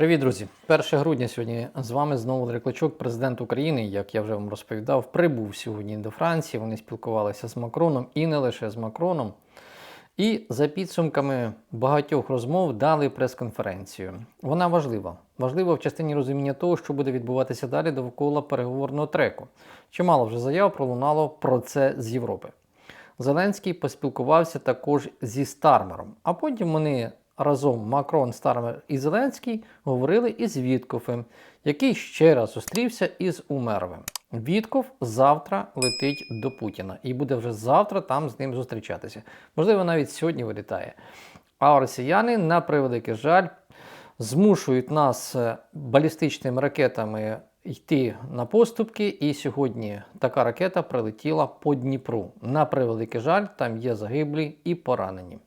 Привіт, друзі! 1 грудня сьогодні з вами знову Клочок, президент України, як я вже вам розповідав, прибув сьогодні до Франції. Вони спілкувалися з Макроном і не лише з Макроном. І за підсумками багатьох розмов дали прес-конференцію. Вона важлива. Важлива в частині розуміння того, що буде відбуватися далі довкола переговорного треку. Чимало вже заяв пролунало про це з Європи. Зеленський поспілкувався також зі Стармером, а потім вони разом Макрон, Стармер і Зеленський говорили із Віткофем, який ще раз зустрівся із Умеровим. Вітков завтра летить до Путіна і буде вже завтра там з ним зустрічатися. Можливо, навіть сьогодні вилітає. А росіяни, на превеликий жаль, змушують нас е, балістичними ракетами йти на поступки. І сьогодні така ракета прилетіла по Дніпру. На превеликий жаль, там є загиблі і поранені.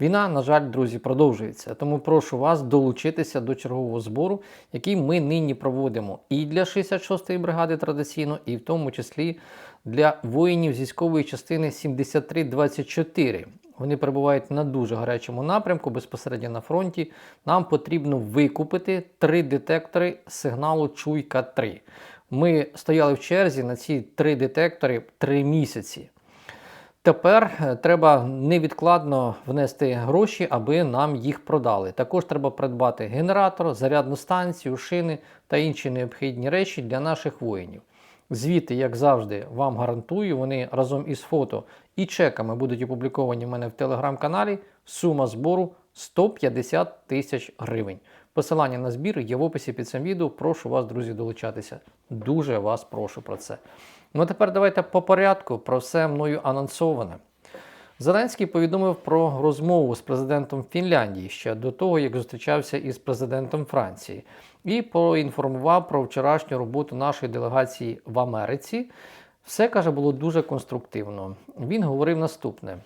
Війна, на жаль, друзі, продовжується. Тому прошу вас долучитися до чергового збору, який ми нині проводимо і для 66-ї бригади традиційно, і в тому числі для воїнів з військової частини 7324. Вони перебувають на дуже гарячому напрямку, безпосередньо на фронті. Нам потрібно викупити три детектори сигналу Чуйка 3. Ми стояли в черзі на ці три детектори три місяці. Тепер е, треба невідкладно внести гроші, аби нам їх продали. Також треба придбати генератор, зарядну станцію, шини та інші необхідні речі для наших воїнів. Звіти, як завжди, вам гарантую, вони разом із фото і чеками будуть опубліковані в мене в телеграм-каналі. Сума збору 150 тисяч гривень. Посилання на збір є в описі під цим відео. Прошу вас, друзі, долучатися. Дуже вас прошу про це. Ну тепер давайте по порядку про все мною анонсоване. Зеленський повідомив про розмову з президентом Фінляндії ще до того, як зустрічався із президентом Франції, і поінформував про вчорашню роботу нашої делегації в Америці. Все каже було дуже конструктивно. Він говорив наступне: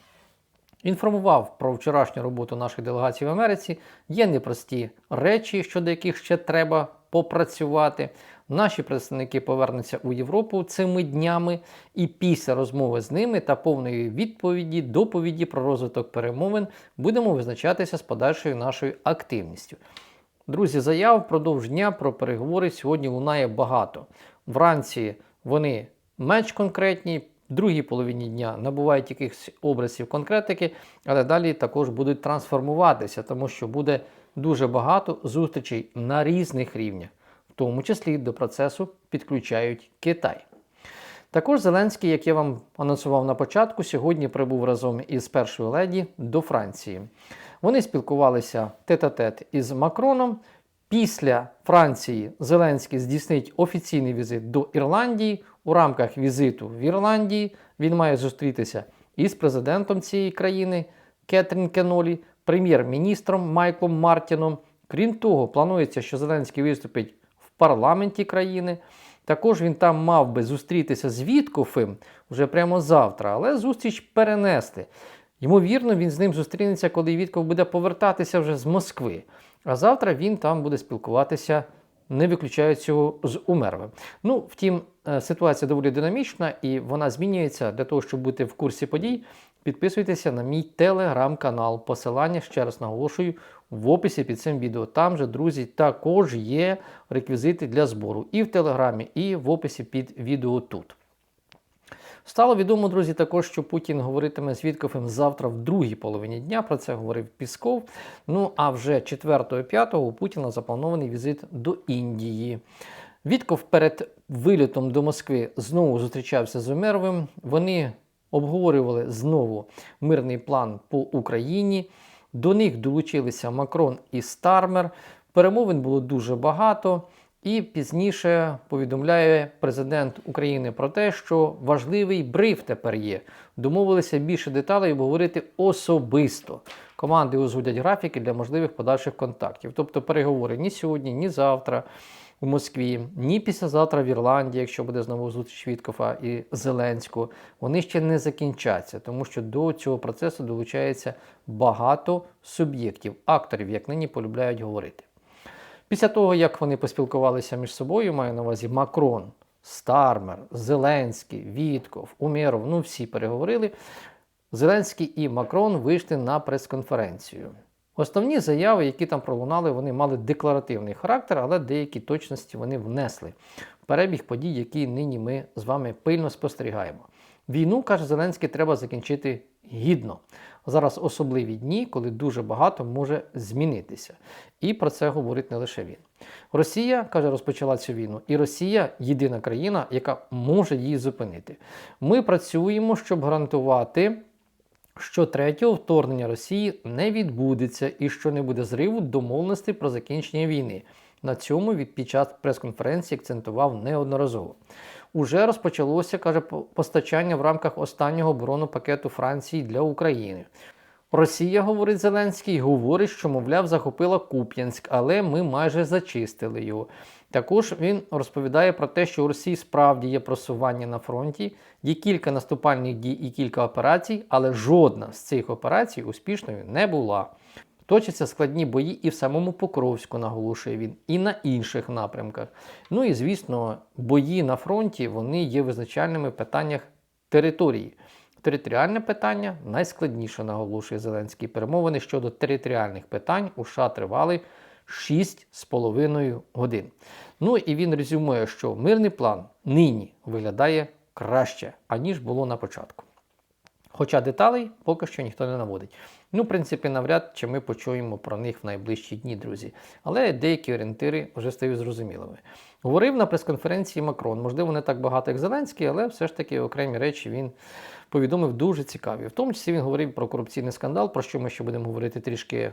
інформував про вчорашню роботу нашої делегації в Америці. Є непрості речі, щодо яких ще треба попрацювати. Наші представники повернуться у Європу цими днями, і після розмови з ними та повної відповіді, доповіді про розвиток перемовин будемо визначатися з подальшою нашою активністю. Друзі, заяв впродовж дня про переговори сьогодні лунає багато. Вранці вони менш конкретні, в другій половині дня набувають якихось образів конкретики, але далі також будуть трансформуватися, тому що буде дуже багато зустрічей на різних рівнях в тому числі до процесу підключають Китай. Також Зеленський, як я вам анонсував на початку, сьогодні прибув разом із першою леді до Франції. Вони спілкувалися тет-а-тет із Макроном. Після Франції Зеленський здійснить офіційний візит до Ірландії. У рамках візиту в Ірландії він має зустрітися із президентом цієї країни Кетрін Кенолі, прем'єр-міністром Майклом Мартіном. Крім того, планується, що Зеленський виступить парламенті країни. Також він там мав би зустрітися з Віткофем вже прямо завтра, але зустріч перенести. Ймовірно, він з ним зустрінеться, коли Вітков буде повертатися вже з Москви. А завтра він там буде спілкуватися, не виключають цього з Умеровим. Ну, втім, е, ситуація доволі динамічна і вона змінюється для того, щоб бути в курсі подій. Підписуйтеся на мій телеграм-канал. Посилання, ще раз наголошую, в описі під цим відео. Там же, друзі, також є реквізити для збору і в телеграмі, і в описі під відео тут. Стало відомо, друзі, також, що Путін говоритиме з Віткофем завтра в другій половині дня. Про це говорив Пісков. Ну а вже 4-5 у Путіна запланований візит до Індії. Вітков перед вилітом до Москви знову зустрічався з Умеровим. Вони обговорювали знову мирний план по Україні. До них долучилися Макрон і Стармер. Перемовин було дуже багато. І пізніше повідомляє президент України про те, що важливий бриф тепер є. Домовилися більше деталей обговорити особисто. Команди узгодять графіки для можливих подальших контактів. Тобто переговори ні сьогодні, ні завтра у Москві, ні післязавтра в Ірландії, якщо буде знову зустріч Віткофа і Зеленського, вони ще не закінчаться, тому що до цього процесу долучається багато суб'єктів, акторів, як нині полюбляють говорити. Після того, як вони поспілкувалися між собою, маю на увазі Макрон, Стармер, Зеленський, Вітков, Умєров, ну всі переговорили. Зеленський і Макрон вийшли на прес-конференцію. Основні заяви, які там пролунали, вони мали декларативний характер, але деякі точності вони внесли в перебіг подій, які нині ми з вами пильно спостерігаємо. Війну, каже Зеленський, треба закінчити гідно. Зараз особливі дні, коли дуже багато може змінитися. І про це говорить не лише він. Росія, каже, розпочала цю війну, і Росія єдина країна, яка може її зупинити. Ми працюємо, щоб гарантувати що третього вторгнення Росії не відбудеться і що не буде зриву домовленостей про закінчення війни. На цьому від під час прес-конференції акцентував неодноразово. Уже розпочалося, каже, по- постачання в рамках останнього оборонного Франції для України. Росія, говорить Зеленський, говорить, що, мовляв, захопила Куп'янськ, але ми майже зачистили його. Також він розповідає про те, що у Росії справді є просування на фронті, є кілька наступальних дій і кілька операцій, але жодна з цих операцій успішною не була. Точаться складні бої і в самому Покровську, наголошує він, і на інших напрямках. Ну і звісно, бої на фронті вони є визначальними в питаннях території. Територіальне питання найскладніше, наголошує Зеленський. Перемовини щодо територіальних питань у США тривали 6,5 годин. Ну і він резюмує, що мирний план нині виглядає краще, аніж було на початку. Хоча деталей поки що ніхто не наводить. Ну, в принципі, навряд чи ми почуємо про них в найближчі дні, друзі. Але деякі орієнтири вже стають зрозумілими. Говорив на прес-конференції Макрон, можливо, не так багато, як Зеленський, але все ж таки окремі речі він повідомив дуже цікаві. В тому числі він говорив про корупційний скандал, про що ми ще будемо говорити трішки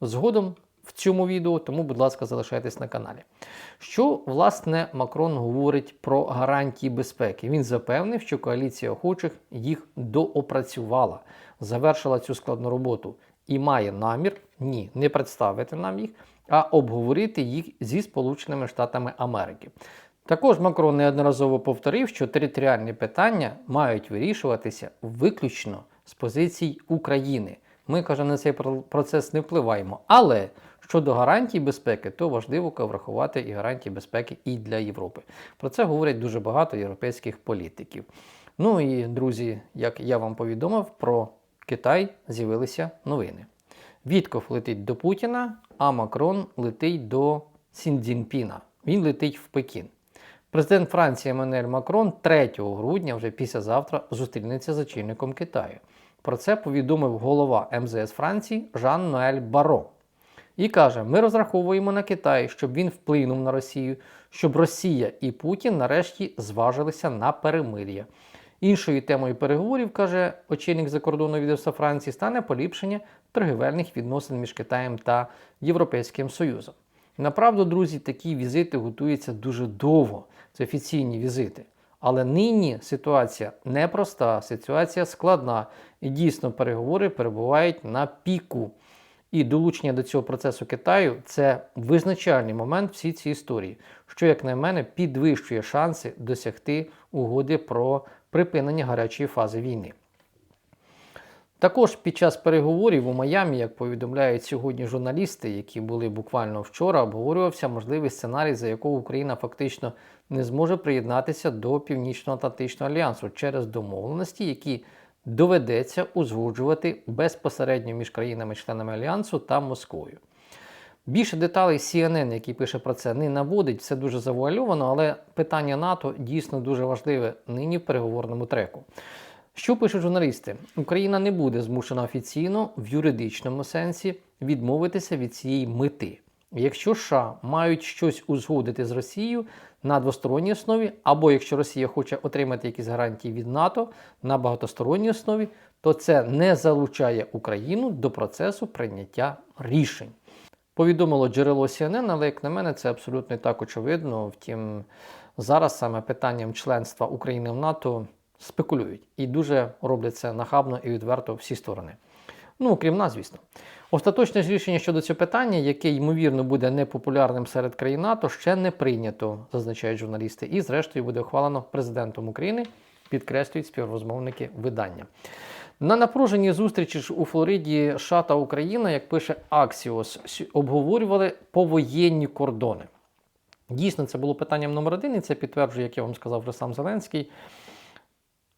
згодом в цьому відео, тому, будь ласка, залишайтесь на каналі. Що, власне, Макрон говорить про гарантії безпеки? Він запевнив, що коаліція охочих їх доопрацювала, завершила цю складну роботу і має намір ні, не представити нам їх, а обговорити їх зі Сполученими Штатами Америки. Також Макрон неодноразово повторив, що територіальні питання мають вирішуватися виключно з позицій України. Ми, каже, на цей про- процес не впливаємо. Але щодо гарантій безпеки, то важливо врахувати і гарантії безпеки і для Європи. Про це говорять дуже багато європейських політиків. Ну і друзі, як я вам повідомив, про Китай з'явилися новини. Вітков летить до Путіна, а Макрон летить до Сіндзінпіна. Він летить в Пекін. Президент Франції Еммануель Макрон 3 грудня, вже післязавтра, зустрінеться з очільником Китаю. Про це повідомив голова МЗС Франції Жан Ноель Баро. І каже: ми розраховуємо на Китай, щоб він вплинув на Росію, щоб Росія і Путін нарешті зважилися на перемир'я. Іншою темою переговорів, каже очільник закордонного відомства Франції, стане поліпшення торгівельних відносин між Китаєм та Європейським Союзом. Направду, друзі, такі візити готуються дуже довго. Це офіційні візити. Але нині ситуація непроста, ситуація складна, і дійсно переговори перебувають на піку. І долучення до цього процесу Китаю це визначальний момент всій цій історії, що, як на мене, підвищує шанси досягти угоди про припинення гарячої фази війни. Також під час переговорів у Майамі, як повідомляють сьогодні журналісти, які були буквально вчора, обговорювався можливий сценарій, за якого Україна фактично не зможе приєднатися до Північно-Атлантичного альянсу через домовленості, які доведеться узгоджувати безпосередньо між країнами-членами альянсу та Москвою. Більше деталей CNN, який пише про це, не наводить, все дуже завуальовано, але питання НАТО дійсно дуже важливе нині в переговорному треку. Що пишуть журналісти? Україна не буде змушена офіційно в юридичному сенсі відмовитися від цієї мети. Якщо США мають щось узгодити з Росією на двосторонній основі, або якщо Росія хоче отримати якісь гарантії від НАТО на багатосторонній основі, то це не залучає Україну до процесу прийняття рішень. Повідомило джерело CNN, але як на мене, це абсолютно і так очевидно. Втім, зараз саме питанням членства України в НАТО спекулюють і дуже роблять це нахабно і відверто всі сторони. Ну, крім нас, звісно. Остаточне ж рішення щодо цього питання, яке ймовірно буде непопулярним серед країн НАТО, ще не прийнято, зазначають журналісти, і зрештою буде ухвалено президентом України, підкреслюють співрозмовники видання. На напруженій зустрічі ж у Флориді США та Україна, як пише Axios, обговорювали повоєнні кордони. Дійсно, це було питанням номер один, і це підтверджує, як я вам сказав вже Зеленський.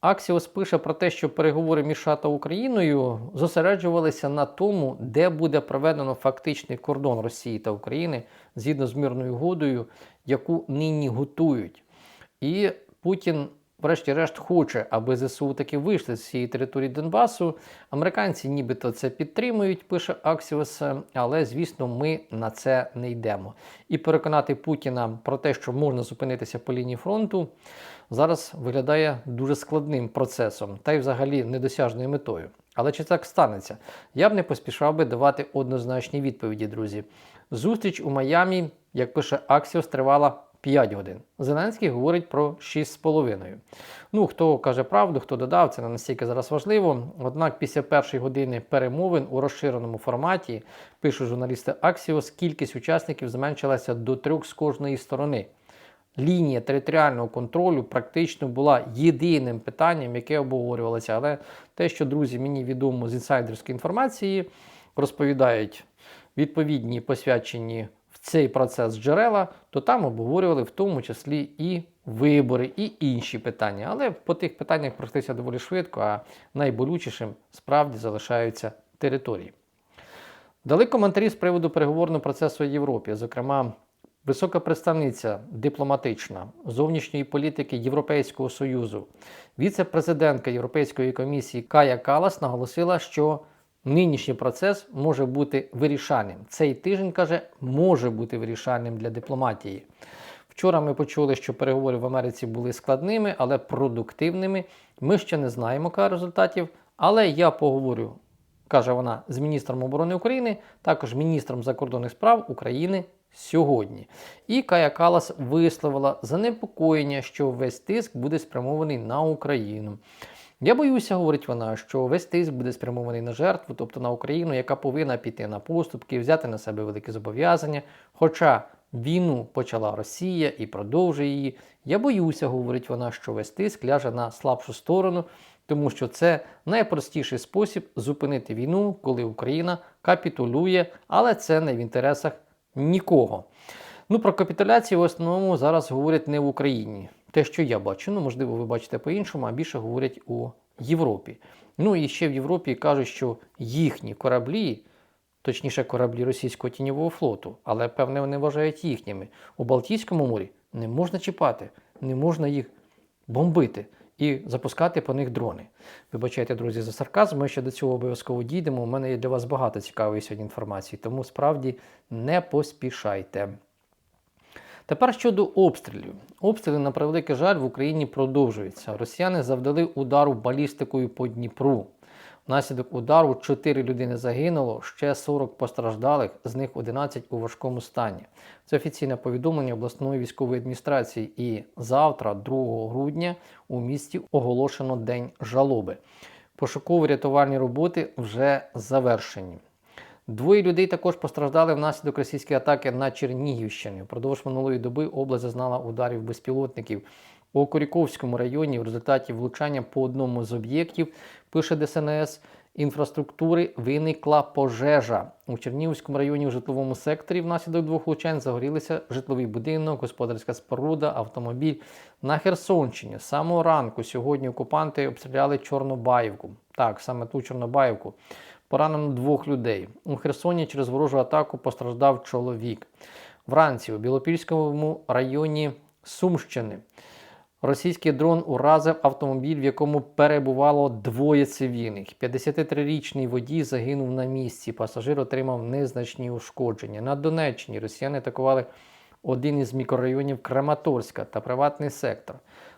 Аксіос пише про те, що переговори між США та Україною зосереджувалися на тому, де буде проведено фактичний кордон Росії та України згідно з мирною угодою, яку нині готують. І Путін, врешті-решт, хоче, аби ЗСУ таки вийшли з цієї території Донбасу. Американці нібито це підтримують, пише Аксіос, але звісно, ми на це не йдемо. І переконати Путіна про те, що можна зупинитися по лінії фронту, зараз виглядає дуже складним процесом та й взагалі недосяжною метою. Але чи так станеться? Я б не поспішав би давати однозначні відповіді, друзі. Зустріч у Майамі, як пише Аксіос, тривала 5 годин. Зеленський говорить про 6,5. Ну, хто каже правду, хто додав, це не настільки зараз важливо. Однак після першої години перемовин у розширеному форматі, пишуть журналісти Аксіос, кількість учасників зменшилася до трьох з кожної сторони. Лінія територіального контролю практично була єдиним питанням, яке обговорювалося. Але те, що друзі, мені відомо з інсайдерської інформації, розповідають відповідні посвячені в цей процес джерела, то там обговорювали в тому числі і вибори, і інші питання. Але по тих питаннях пройтися доволі швидко, а найболючішим справді залишаються території. Дали коментарі з приводу переговорного процесу в Європі, зокрема. Висока представниця дипломатична зовнішньої політики Європейського Союзу, віце-президентка Європейської комісії Кая Калас наголосила, що нинішній процес може бути вирішальним. Цей тиждень каже, може бути вирішальним для дипломатії. Вчора ми почули, що переговори в Америці були складними, але продуктивними. Ми ще не знаємо результатів, але я поговорю. Каже вона з міністром оборони України, також міністром закордонних справ України сьогодні. І Кая Калас висловила занепокоєння, що весь тиск буде спрямований на Україну. Я боюся, говорить вона, що весь тиск буде спрямований на жертву, тобто на Україну, яка повинна піти на поступки, взяти на себе великі зобов'язання. Хоча війну почала Росія і продовжує її. Я боюся, говорить вона, що весь тиск ляже на слабшу сторону, тому що це найпростіший спосіб зупинити війну, коли Україна капітулює, але це не в інтересах нікого. Ну, про капітуляцію в основному зараз говорять не в Україні. Те, що я бачу, ну можливо, ви бачите по-іншому, а більше говорять у Європі. Ну і ще в Європі кажуть, що їхні кораблі, точніше, кораблі російського тіньового флоту, але певне вони вважають їхніми. У Балтійському морі не можна чіпати, не можна їх бомбити і запускати по них дрони. Вибачайте, друзі, за сарказм. Ми ще до цього обов'язково дійдемо. У мене є для вас багато цікавої сьогодні інформації, тому справді не поспішайте. Тепер щодо обстрілів. Обстріли, на превеликий жаль, в Україні продовжуються. Росіяни завдали удару балістикою по Дніпру. Внаслідок удару 4 людини загинуло, ще 40 постраждалих, з них 11 у важкому стані. Це офіційне повідомлення обласної військової адміністрації. І завтра, 2 грудня, у місті оголошено День жалоби. Пошукові рятувальні роботи вже завершені. Двоє людей також постраждали внаслідок російської атаки на Чернігівщині. Впродовж минулої доби область зазнала ударів безпілотників. У Коріковському районі в результаті влучання по одному з об'єктів, пише ДСНС, інфраструктури виникла пожежа. У Чернігівському районі у житловому секторі внаслідок двох влучань загорілися житловий будинок, господарська споруда, автомобіль. На Херсонщині з самого ранку сьогодні окупанти обстріляли Чорнобаївку. Так, саме ту Чорнобаївку. Поранено двох людей. У Херсоні через ворожу атаку постраждав чоловік. Вранці у Білопільському районі Сумщини. Російський дрон уразив автомобіль, в якому перебувало двоє цивільних. 53-річний водій загинув на місці. Пасажир отримав незначні ушкодження. На Донеччині росіяни атакували один із мікрорайонів Краматорська та приватний сектор.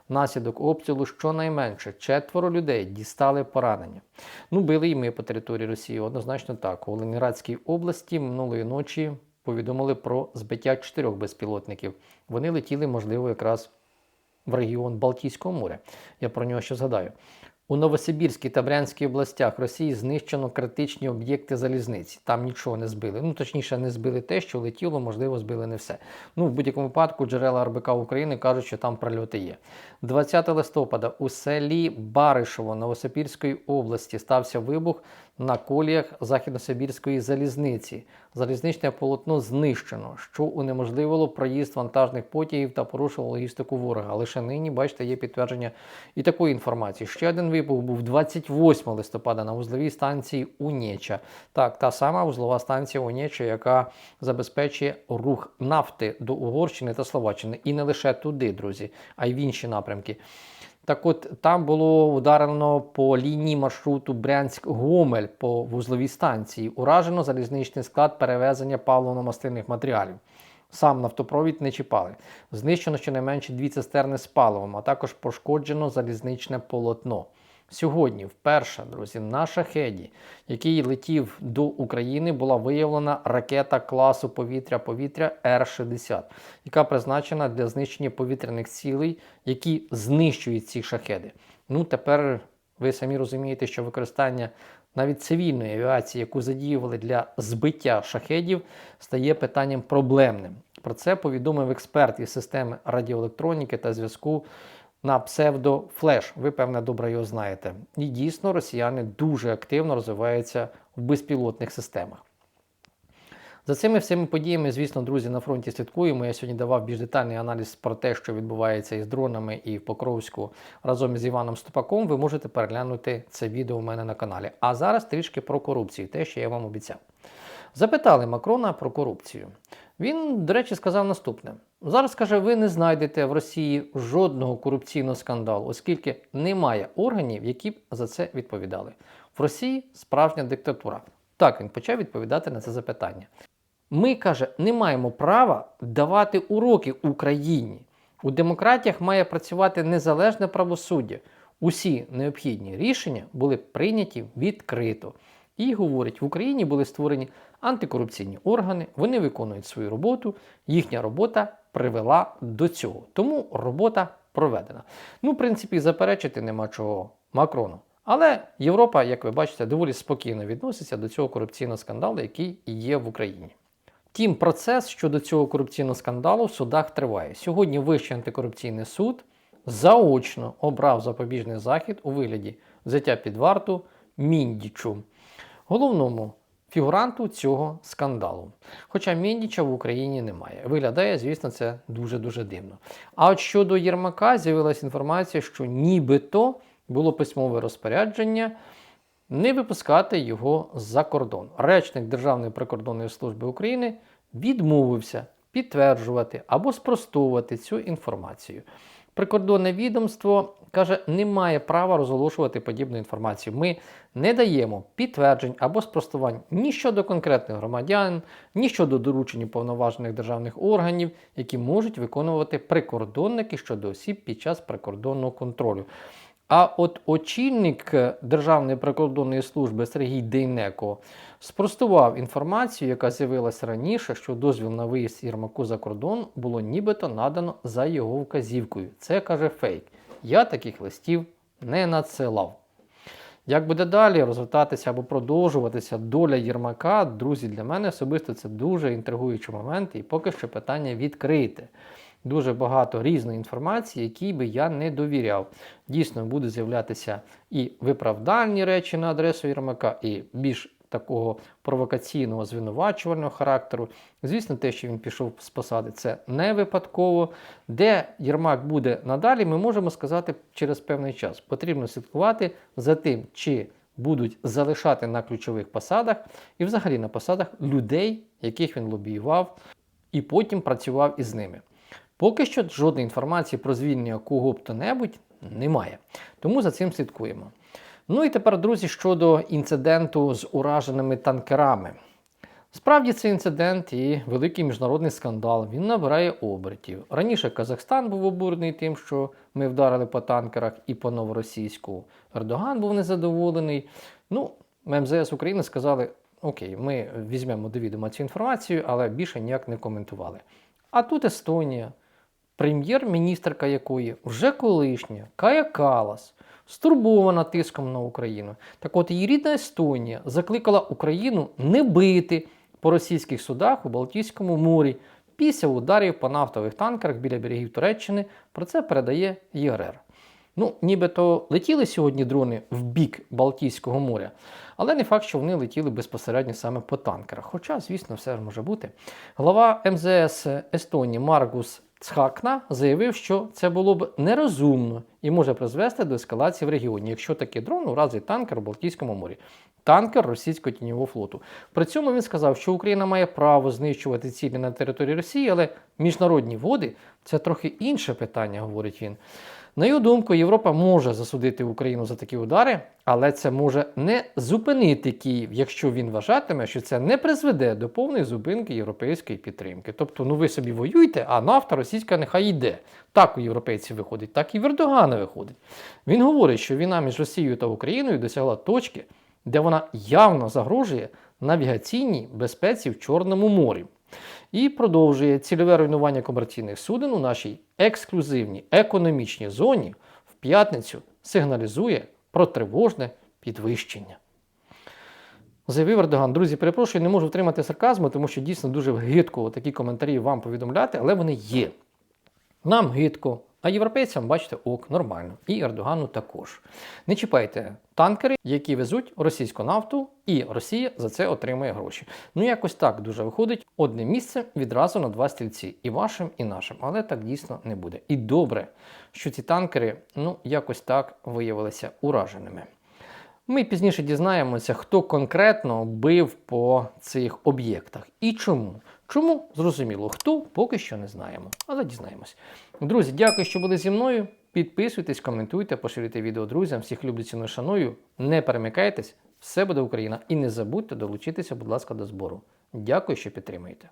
Внаслідок обстрілу щонайменше четверо людей дістали поранення. Ну, били і ми по території Росії. Однозначно так. У Ленінградській області минулої ночі повідомили про збиття чотирьох безпілотників. Вони летіли, можливо, якраз в регіон Балтійського моря. Я про нього ще згадаю. У Новосибірській та Брянській областях Росії знищено критичні об'єкти залізниці. Там нічого не збили. Ну, точніше, не збили те, що летіло, можливо, збили не все. Ну, в будь-якому випадку, джерела РБК України кажуть, що там прильоти є. 20 листопада у селі Баришово Новосибірської області стався вибух на коліях Західносибірської залізниці. Залізничне полотно знищено, що унеможливило проїзд вантажних потягів та порушило логістику ворога. Лише нині, бачите, є підтвердження і такої інформації. Ще один вибух був 28 листопада на вузловій станції Унєча. Так, та сама вузлова станція Унєча, яка забезпечує рух нафти до Угорщини та Словаччини. І не лише туди, друзі, а й в інші напрямки. Так от там було ударено по лінії маршруту Брянськ-Гомель по вузловій станції. Уражено залізничний склад перевезення паливно-мастильних матеріалів. Сам нафтопровід не чіпали. Знищено щонайменше дві цистерни з паливом, а також пошкоджено залізничне полотно. Сьогодні, вперше, друзі, на шахеді, який летів до України, була виявлена ракета класу повітря-повітря Р-60, яка призначена для знищення повітряних цілей, які знищують ці шахеди. Ну, тепер ви самі розумієте, що використання навіть цивільної авіації, яку задіювали для збиття шахедів, стає питанням проблемним. Про це повідомив експерт із системи радіоелектроніки та зв'язку на псевдофлеш. Ви, певне, добре його знаєте. І дійсно росіяни дуже активно розвиваються в безпілотних системах. За цими всіми подіями, звісно, друзі, на фронті слідкуємо. Я сьогодні давав більш детальний аналіз про те, що відбувається із дронами і в Покровську разом із Іваном Ступаком. Ви можете переглянути це відео у мене на каналі. А зараз трішки про корупцію, те, що я вам обіцяв. Запитали Макрона про корупцію. Він, до речі, сказав наступне: зараз каже, ви не знайдете в Росії жодного корупційного скандалу, оскільки немає органів, які б за це відповідали. В Росії справжня диктатура. Так він почав відповідати на це запитання. Ми, каже, не маємо права давати уроки Україні. У демократіях має працювати незалежне правосуддя. Усі необхідні рішення були прийняті відкрито. І говорить, в Україні були створені антикорупційні органи, вони виконують свою роботу, їхня робота привела до цього. Тому робота проведена. Ну, в принципі, заперечити нема чого Макрону. Але Європа, як ви бачите, доволі спокійно відноситься до цього корупційного скандалу, який є в Україні. Тім процес щодо цього корупційного скандалу в судах триває. Сьогодні Вищий антикорупційний суд заочно обрав запобіжний захід у вигляді взяття під варту Міндічу, головному фігуранту цього скандалу. Хоча Міндіча в Україні немає. Виглядає, звісно, це дуже-дуже дивно. А от щодо Єрмака з'явилася інформація, що нібито було письмове розпорядження не випускати його за кордон. Речник Державної прикордонної служби України відмовився підтверджувати або спростовувати цю інформацію. Прикордонне відомство каже, не має права розголошувати подібну інформацію. Ми не даємо підтверджень або спростувань ні щодо конкретних громадян, ні щодо доручень повноважених державних органів, які можуть виконувати прикордонники щодо осіб під час прикордонного контролю. А от очільник Державної прикордонної служби Сергій Дейнеко спростував інформацію, яка з'явилася раніше, що дозвіл на виїзд Єрмаку за кордон було нібито надано за його вказівкою. Це каже фейк. Я таких листів не надсилав. Як буде далі розвертатися або продовжуватися доля Єрмака, друзі, для мене особисто це дуже інтригуючий момент, і поки що питання відкрите дуже багато різної інформації, якій би я не довіряв. Дійсно, будуть з'являтися і виправдальні речі на адресу Єрмака, і більш такого провокаційного звинувачувального характеру. Звісно, те, що він пішов з посади, це не випадково. Де Єрмак буде надалі, ми можемо сказати через певний час. Потрібно слідкувати за тим, чи будуть залишати на ключових посадах і взагалі на посадах людей, яких він лобіював, і потім працював із ними. Поки що жодної інформації про звільнення кого б то небудь немає. Тому за цим слідкуємо. Ну і тепер, друзі, щодо інциденту з ураженими танкерами. Справді, цей інцидент і великий міжнародний скандал він набирає обертів. Раніше Казахстан був обурений тим, що ми вдарили по танкерах і по новоросійську. Ердоган був незадоволений. Ну, МЗС України сказали: Окей, ми візьмемо до відома цю інформацію, але більше ніяк не коментували. А тут Естонія, прем'єр-міністрка якої вже колишня Кая Калас, стурбована тиском на Україну. Так от її рідна Естонія закликала Україну не бити по російських судах у Балтійському морі після ударів по нафтових танкерах біля берегів Туреччини. Про це передає ЄРР. Ну, нібито летіли сьогодні дрони в бік Балтійського моря, але не факт, що вони летіли безпосередньо саме по танкерах. Хоча, звісно, все ж може бути. Глава МЗС Естонії Маргус Цхакна заявив, що це було б нерозумно і може призвести до ескалації в регіоні, якщо такий дрон уразить танкер у Балтійському морі. Танкер російського тіньового флоту. При цьому він сказав, що Україна має право знищувати цілі на території Росії, але міжнародні води це трохи інше питання, говорить він. На його думку, Європа може засудити Україну за такі удари, але це може не зупинити Київ, якщо він вважатиме, що це не призведе до повної зупинки європейської підтримки. Тобто, ну ви собі воюєте, а нафта російська нехай йде. Так у європейців виходить, так і в Ердогана виходить. Він говорить, що війна між Росією та Україною досягла точки, де вона явно загрожує навігаційній безпеці в Чорному морі. І продовжує цільове руйнування комерційних суден у нашій ексклюзивній економічній зоні в п'ятницю сигналізує про тривожне підвищення. Заявив Ердоган. Друзі, перепрошую, не можу втримати сарказму, тому що дійсно дуже гидко такі коментарі вам повідомляти, але вони є. Нам гидко, а європейцям, бачите, ок, нормально. І Ердогану також. Не чіпайте танкери, які везуть російську нафту, і Росія за це отримує гроші. Ну, якось так дуже виходить одне місце відразу на два стільці, і вашим, і нашим. Але так дійсно не буде. І добре, що ці танкери ну, якось так виявилися ураженими. Ми пізніше дізнаємося, хто конкретно бив по цих об'єктах і чому. Чому зрозуміло, хто поки що не знаємо, але дізнаємось. Друзі, дякую, що були зі мною. Підписуйтесь, коментуйте, поширюйте відео друзям. Всіх люблю, ціну шаную. Не перемикайтесь, все буде Україна. І не забудьте долучитися, будь ласка, до збору. Дякую, що підтримуєте.